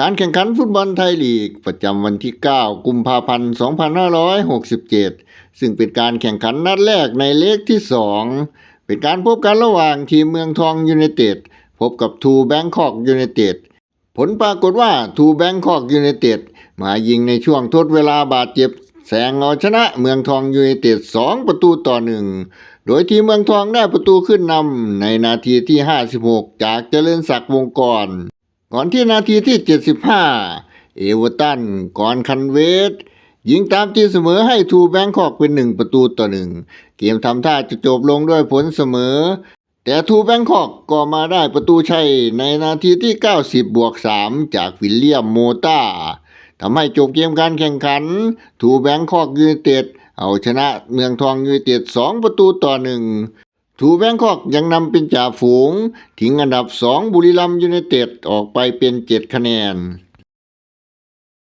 การแข่งขันฟุตบอลไทยลีก ประจำวันที่ 9 กุมภาพันธ์ 2567 ซึ่งเป็นการแข่งขันนัดแรกในเลกที่ 2 เป็นการพบกันระหว่างทีมเมืองทองยูไนเต็ดพบกับทูแบงคอกยูไนเต็ดผลปรากฏว่าทูแบงคอกยูไนเต็ดมายิงในช่วงทดเวลาบาดเจ็บ แสงเอาชนะเมืองทองยูไนเต็ด 2 ประตูต่อหนึ่งโดยทีมเมืองทองได้ประตูขึ้นนำในนาทีที่ 56 จากเจริญศักดิ์วงกร ก่อนที่นาทีที่ 75 เอเวอร์ตันก่อนคันเวสยิงตามตีเสมอให้ทูแบงคอกเป็น 1 ประตูต่อ 1 เกมทำท่าจะจบลงด้วยผลเสมอ แต่ทูแบงคอกก็มาได้ประตูชัยในนาทีที่ 90 บวก 3 จากวิลเลียมโมต้าทำให้จบเกมการแข่งขัน ทูแบงคอกยูเนเต็ดเอาชนะเมืองทองยูนเต็ด2 ประตูต่อ 1 ถูแบงคอกยังนำเป็นจ่าฝูง ถึงอันดับ 2 บุรีรัมยูไนเต็ดออกไปเป็น 7 คะแนน